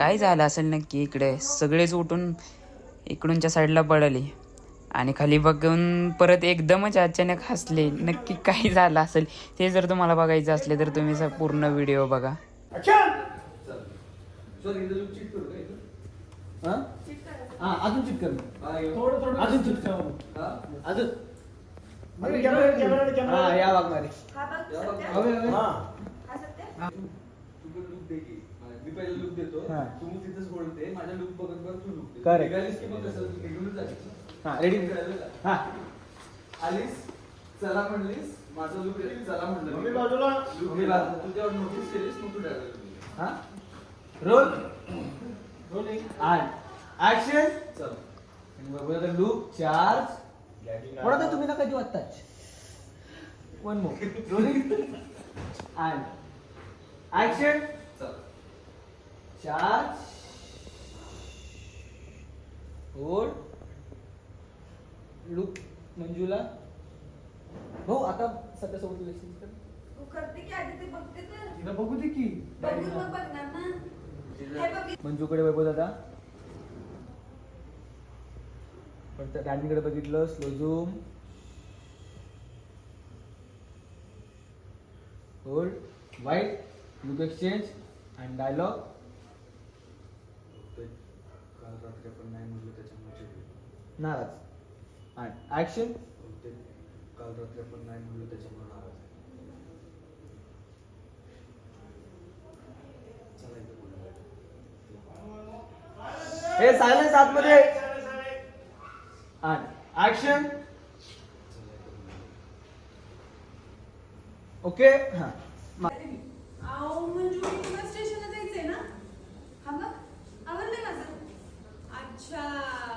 काय झालं असेल नक्की इकडे? सगळेच उठून इकडूनच्या साईडला पडले आणि खाली बघून परत एकदमच अचानक हसले. नक्की काय झालं असेल? ते जर तुम्हाला बघायचं असले तर तुम्ही पूर्ण व्हिडिओ बघा. अजून हा? या लुक मी पहिले लुक देतो. हा. तू मग तिथेच बोलते. माझ्या लुक बघत बघ तू लुक दे. Correct. निघालीस की मग कसं? निघूनच हा? हा. आलीस? चला म्हणलीस. माझं लुक चला म्हणलं मम्मी बाजूला. Look मी बाजूला. तू जेव्हा नोटीस केलीस मग तू डायरेक्ट हा? रोल? रोलिंग आणि ऍक्शन चल लूक चार्ज तुम्ही नका देऊ आत्ताच one more rolling action charge hold look Manjula. हो आता सध्या सोबत इलेक्शन कर तू करते की आधी ते बघते तर? तिला बघू दे की. बघून मग बघणार ना. हे बघ मंजूकडे वैभव दादा. पण त्या डॅडीकडे बघितलं slow zoom hold wide look exchange and dialogue रात्री आपण नाही म्हणलो त्याच्यामुळे चिडलो. नाराज ऍक्शन ते काल रात्री आपण नाही म्हणलो त्याच्यामुळे नाराज आहे. चला इथं बोलूया. हे सायलेन्स आतमध्ये ऍक्शन चला इथं बोलूया. ओके हां अहो मंजू मी तुला स्टेशनला जायचंय ना हा बघ आवडलं माझं अच्छा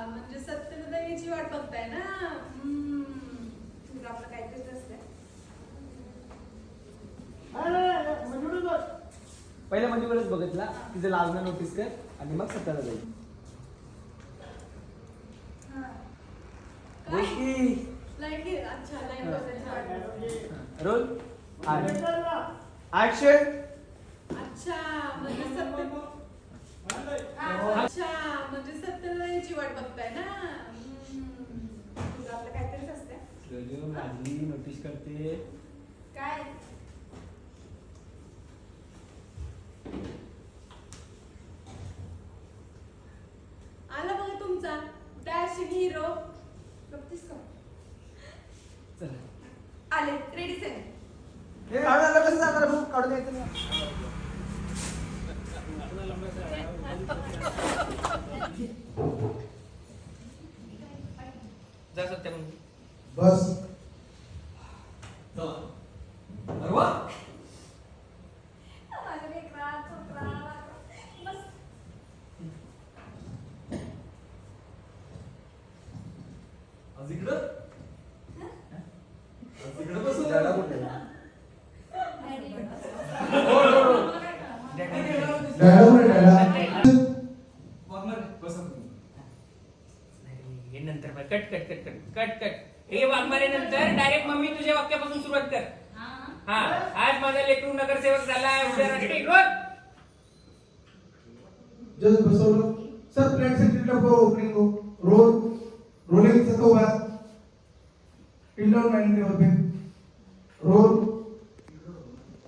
म्हणजे सत्यदाची वाट बघताय ना? आपलं बघ. पहिल्या बघितला. तिचं लाजणं नोटीस कर आणि मग सत्याला जाईल. काय? बोल. रोल. ऍक्शन अच्छा म्हणजे सत्य अच्छा म्हणजे वाट बघताय ना? असतं माझी नोटीस करते. काय? आला बघा तुमचा. डॅशिंग हिरो बघतीस का? चला. आले. रेडीच आहे हे काढून आलं कसं जाणार? भाऊ काढून यायचं ना जा सत्या बस अरे वा माझं लेकरा, छोकरा, बस आज इकडं आज इकडं बसू त्याला कुठे डायलॉग कुठे डायलॉग वागणार बसा तुम्ही. हे नंतर बघ. Cut cut cut cut cut cut हे वाघमारे नंतर डायरेक्ट मम्मी तुझ्या वाक्यापासून सुरुवात कर. हा. आज माझा लेकरू नगरसेवक झाला उद्या राष्ट्रीय जस्ट बसवलं sir plan secretary for opening roll rolling सतो वा टिल डाउन माइंड टेबल पे रोल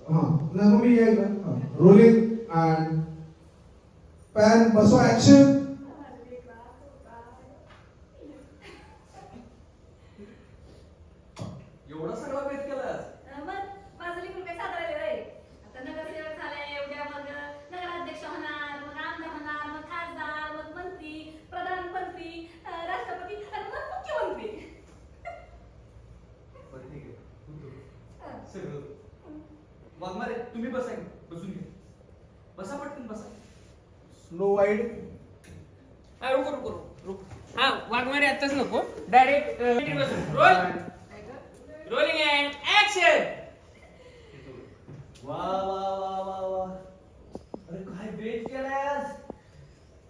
हां ना मम्मी ये ना रोलिंग एंड पॅन बसो ऍक्शन एवढा सगळा भेट केलास मग माझं लेकरू काय साधं राहिलं रे आता नगरसेवक झालाय उद्या मग नगराध्यक्ष होणार मग आमदार होणार मग खासदार मग मंत्री प्रधानमंत्री अं, राष्ट्रपती आणि मग मुख्यमंत्री बरं ठीक आहे तू तो. सगळं वाघमारे तुम्ही बसा की. बसून घे बसा पटकन बसा. स्लो वाइड हा, रुको रुको रुको रुको. हा वाघमारे आताच नको. Direct roll rolling and action वा वा वा वा वा. अरे काय बेट केलास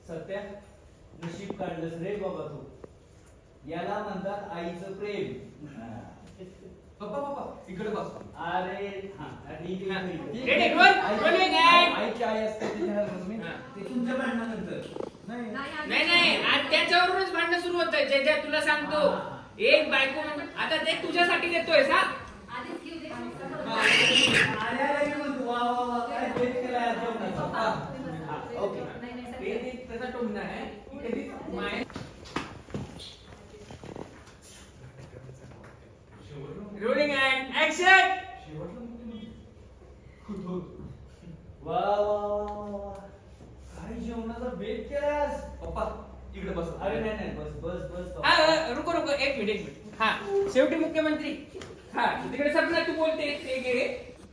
सत्या नशीब काढलंस रे बाबा तू. याला म्हणतात आईचं प्रेम. पप्पा पप्पा इकडे बस. अरे हा ठीक आहे, ठीक आहे. Ready, roll, rolling and- आईची आई असते ती नाही तुम्ही हा. ते तुमच्या भांडणात याच्यावरूनच भांडणं सुरू होत जे जे तुला सांगतो. एक बायको म्हणजे आता ते तुझ्यासाठी देतोय हा? म्हणतो. वा वा वा काय बेत केलाय आज जेवणाचा हा. ओके. नाही नाही ते. ते त्याचा टोमणा आहे. माय रोलिंग अँड ऍक्शन वा वा वा वा वा. काय जेवणाचा बेत केलाय आज पप्पा इकडे बस. अरे नाही नाही बस बस बस हा रुको रुको एक मिनिट एक मिनिट. हा शेवटी मुख्यमंत्री. हा तिकडे सपना तू बोलते ते घे.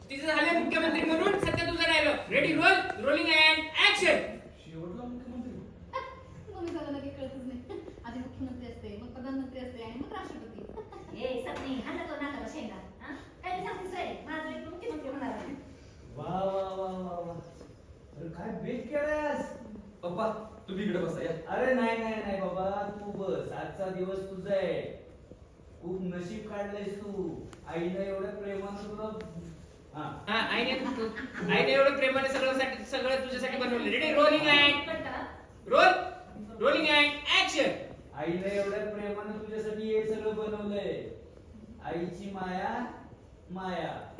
तिथे झाले मुख्यमंत्री म्हणून सध्या तुझं राहिलं. Ready roll rolling and action शेवटला मुख्यमंत्री मम्मी झालं की कळतच नाही आधी मुख्यमंत्री असते मग प्रधानमंत्री असते आणि मग राष्ट्रपती ए सपनी हात तो नाका शेंगा हा? काय मी सांगतेस रे माझं लेकरं मुख्यमंत्री होणार आहे वा वा वा वा वा अरे काय बेत केलाय आज पप्पा तुम्ही इकडे बसा या. अरे नाही नाही नाही बाबा तू बस. आजचा दिवस तुझा आहे. खूप नशीब काढलंयस तू. आईनं एवढ्या प्रेमानं तुला हा. हा आईने आईने एवढं प्रेमाने सगळं साठी- सगळं तुझ्यासाठी बनवलं. Ready rolling and roll rolling and action आईनं एवढ्या प्रेमानं तुझ्यासाठी हे सगळं बनवलंय. आईची माया माया.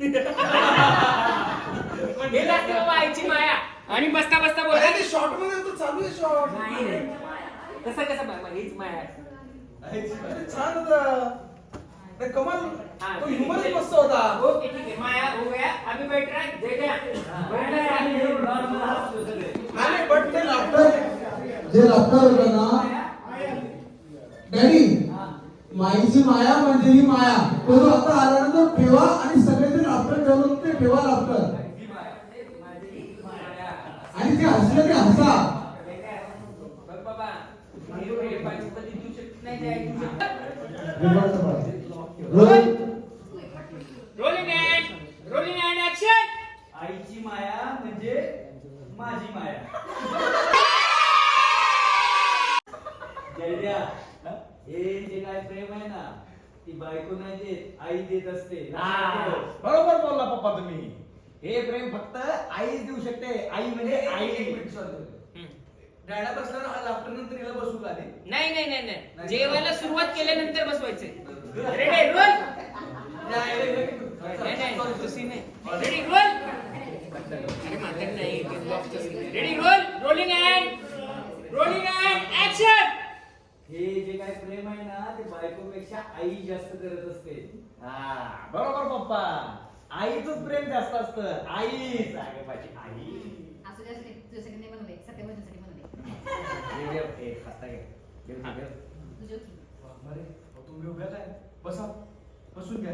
हे जास्त बाबा आईची माया. आणि बसता बसता बोला अरे ते शॉर्टमध्ये तर चालू आहे शॉर्ट नाही रे. कसं कसं बाबा हीच माया छान होता. ते कमाल. हा, तो. ह्युमरच मस्त होता. ओके ठीक आहे. माया हो गया. अभी बैठ रहा है जय. जय हे सगळे. नाही बट ते लाफ्टर जे लाफ्टर होतं ना डॅडी माईची माया म्हणजे ही माया. तो जो आता आल्यानंतर ठेवा आणि सगळेजण लाफ्टर ठेवलं ते ठेवा लाफ्टर आणि ते हसलं ते हसा बघ बाबा मी एवढे पाहिजे तर देऊ शकत नाही द्यायला देऊ शकत. रोल रोलिंग अँड ऍक्शन आईची माया म्हणजे माझी माया जयद्या हे जे काय प्रेम आहे ना ती बायको नाही देत आई देत असते. बरोबर बोलला पप्पा तुम्ही. हे प्रेम फक्त आईच देऊ शकते. आई म्हणजे एक आई बसल्यावर हा लाफ्टर नंतर हिला बसू का आधी? नाही नाही नाही नाही. जेवायला सुरुवात केल्यानंतर रेडी रोल नाही. नाही तो scene आहे रेडी रोल अरे म्हातारी नाही ready roll rolling and rolling and action हे जे काय प्रेम आहे ना ते बायकोपेक्षा आई जास्त करत असते. हा बरोबर पप्पा. आईच प्रेम जास्त असतं. आईच अगं माझी आई. असू दे असू दे. तुझ्यासाठी नाही बनवले. सत्य बनवले. घे. तुम्ही उभ्या काय बसा. बसून घ्या.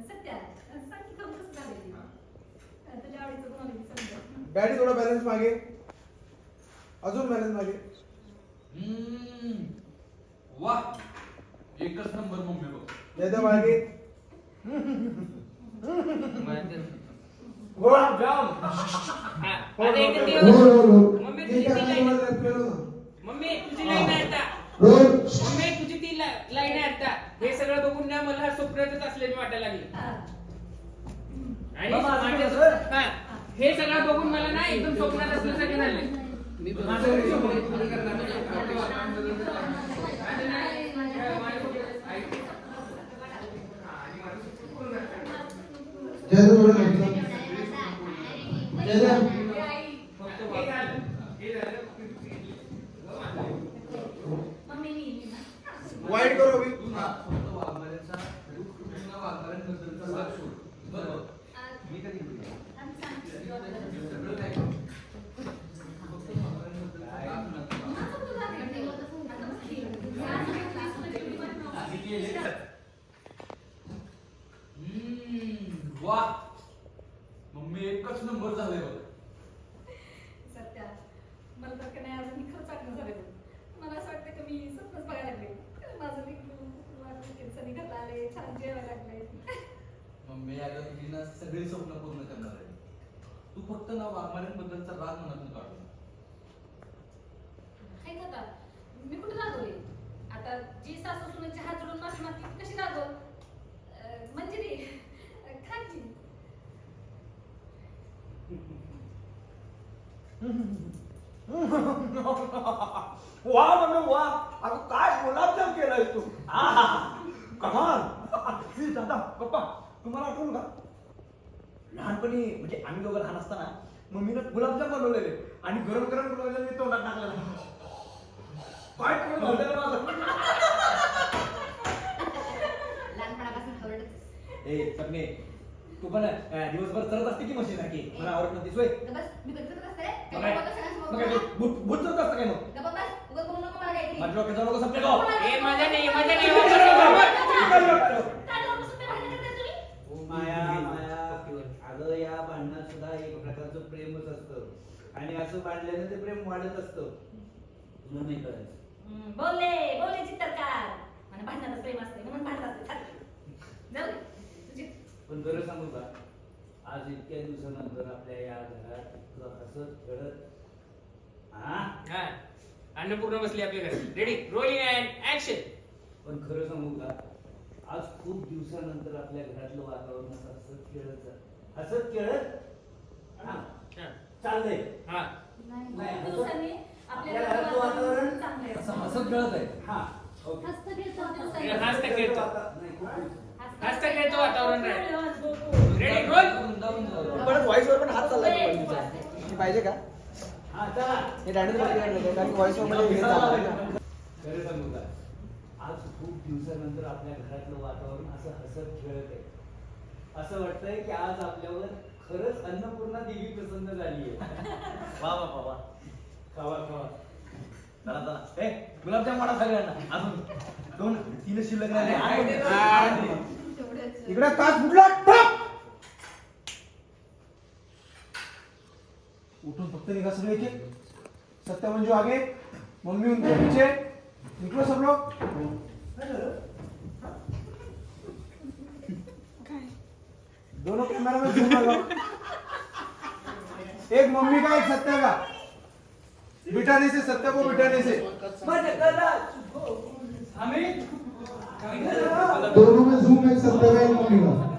सत्या सांग की काम कसं झालं ते? तुझ्या आवडीचं बनवलं की समजा डॅडी थोडा बॅलन्स मागे. अजून बॅलन्स मागे हम्म. वा एकच नंबर मम्मी बघ जयदा मागे हा, मम्मी तुझी ती लाईन. मम्मी तुझी लाईन आहे आता रोल मम्मी तुझी ती लाईन आहे आता हे सगळं बघून ना मला स्वप्नातच असल्याने वाटायला लागली आणि? हा, हे सगळं बघून मला ना एकदम स्वप्नात असल्यासारखे झाले जयदा थोडं எதுவும் स्वप्न पूर्ण करणार आहे. तू फक्त ना वाघमाऱ्यांबद्दलचा राग मनातून काढू काय करता मी कुठे रागवले? आता जी सासू सुनेचे हात जोडून माफी मागते ती कशी रागव? मंजिरी खाची वा म्हणून वा अगं काय गुलाबजाम केलाय तू आहा कमाल ही दादा पप्पा तुम्हाला आठवलं का लहानपणी म्हणजे आम्ही दोघं लहान असताना मम्मीनं गुलाबजाम बनवलेले. आणि गरम गरम गुलाबजाम मी तोंडात टाकलेला. काय करून झालेलं माझं ए सपने. तू पण दिवसभर चलत असते की मशीन की मला आवडत नव्हती सोय. भूत भूत चलत असतं काय मग. माझ्या सपने. मजा नाही मजा नाही हो, बरोबर. काय डोकं सुट्टे भांडणं करताय तुम्ही? माया माया अगं या भांडणात सुद्धा एक प्रकारचं प्रेमच भांडल्यानं ते प्रेम वाढत असतं. तुला नाही करायचं. हम्म, बोलले बोलले मला भांडणाचं प्रेम असते म्हणून भांडत असते. चाल. जाऊ दे. तुझी. पण खरं सांगू का? आज इतक्या दिवसानंतर आपल्या या घरात इतकं हसत खेळत हा? हा. अन्नपूर्ण बसली आपल्या घरी. रेडी रोलिंग अँड ऍक्शन पण खरं सांगू का? आज खूप दिवसानंतर आपल्या घरातलं वातावरण असं हसत खेळत जा- हसत खेळत? हा. चाललंय हा. नाही, दिवसांनी वातावरण चांगलं आहे. असं हसत आहे हा. ओके. नाही, खूप रेडी रोल परत व्हॉइस वर पण हात चाललाय की पाहिजे का? हा चला. हे डॅडी कारण व्हॉइस वर मध्ये हे चाललंय. ना. खरं सांगू का? आज खूप दिवसानंतर आपल्या घरातलं वातावरण असं हसत खेळत आहे. असं वाटतंय की आज आपल्यावर खरंच अन्नपूर्णा देवी प्रसन्न झाली आहे वा वा वा वा. खावा खावा. चला चला. ए गुलाबजाम वाढा सगळ्यांना. अजून दोन तीन शिल्लक राहिले. तेवढंच. इकडे काच फुटला! उठून फक्त निघा सगळे इथे. सत्य मंजू आगे मम्मी उनके पीछे निकलो सब लोग दोनों कैमरा में झूम लगाओ एक मम्मी का एक सत्या का? बिठाने से सत्या को बिठाने से. दोनों में झूम एक सत्या का एक मम्मी का.